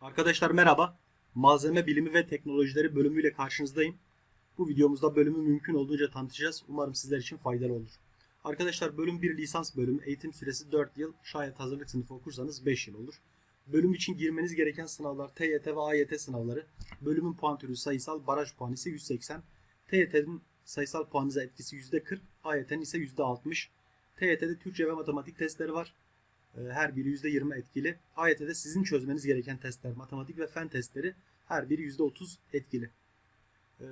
Arkadaşlar merhaba. Malzeme bilimi ve teknolojileri bölümüyle karşınızdayım. Bu videomuzda bölümü mümkün olduğunca tanıtacağız. Umarım sizler için faydalı olur. Arkadaşlar bölüm 1 lisans bölümü. Eğitim süresi 4 yıl. Şayet hazırlık sınıfı okursanız 5 yıl olur. Bölüm için girmeniz gereken sınavlar TYT ve AYT sınavları. Bölümün puan türü sayısal, baraj puanı ise 180. TYT'nin sayısal puanınıza etkisi %40, AYT'nin ise %60. TYT'de Türkçe ve matematik testleri var. Ee, Her biri %20 etkili. AYT'de sizin çözmeniz gereken testler, matematik ve fen testleri her biri %30 etkili. Ee,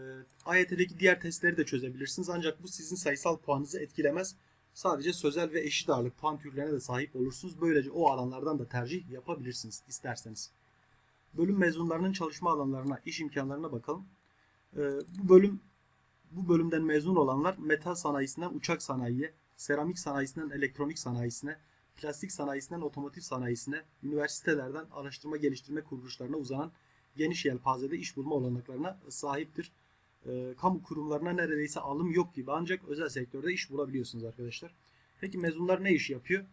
AYT'deki diğer testleri de çözebilirsiniz ancak bu sizin sayısal puanınızı etkilemez. Sadece sözel ve eşit ağırlık puan türlerine de sahip olursunuz. Böylece o alanlardan da tercih yapabilirsiniz isterseniz. Bölüm mezunlarının çalışma alanlarına, iş imkanlarına bakalım. Ee, Bu bölüm bu bölümden mezun olanlar metal sanayisinden uçak sanayiye, seramik sanayisinden elektronik sanayisine, plastik sanayisinden otomotiv sanayisine, üniversitelerden araştırma geliştirme kuruluşlarına uzanan geniş yelpazede iş bulma olanaklarına sahiptir. Ee, kamu kurumlarına neredeyse alım yok gibi ancak özel sektörde iş bulabiliyorsunuz arkadaşlar. Peki mezunlar ne iş yapıyor?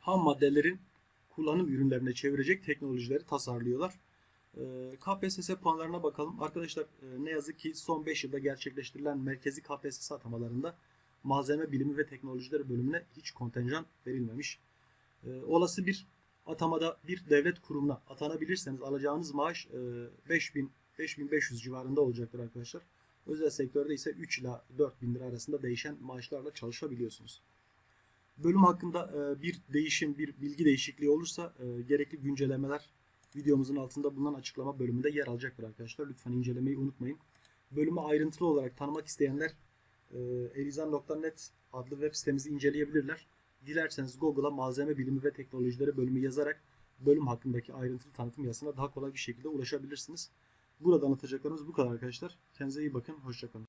Ham maddelerin kullanım ürünlerine çevirecek teknolojileri tasarlıyorlar. Ee, KPSS puanlarına bakalım. Arkadaşlar e, ne yazık ki son 5 yılda gerçekleştirilen merkezi KPSS atamalarında malzeme bilimi ve teknolojileri bölümüne hiç kontenjan verilmemiş. Ee, olası bir atamada bir devlet kurumuna atanabilirseniz alacağınız maaş e, 5000 5500 civarında olacaktır arkadaşlar. Özel sektörde ise 3 ila 4000 lira arasında değişen maaşlarla çalışabiliyorsunuz. Bölüm hakkında e, bir değişim, bir bilgi değişikliği olursa e, gerekli güncellemeler videomuzun altında bulunan açıklama bölümünde yer alacaktır arkadaşlar. Lütfen incelemeyi unutmayın. Bölümü ayrıntılı olarak tanımak isteyenler e, elizan.net adlı web sitemizi inceleyebilirler. Dilerseniz Google'a malzeme bilimi ve teknolojileri bölümü yazarak bölüm hakkındaki ayrıntılı tanıtım yazısına daha kolay bir şekilde ulaşabilirsiniz. Burada anlatacaklarımız bu kadar arkadaşlar. Kendinize iyi bakın. Hoşçakalın.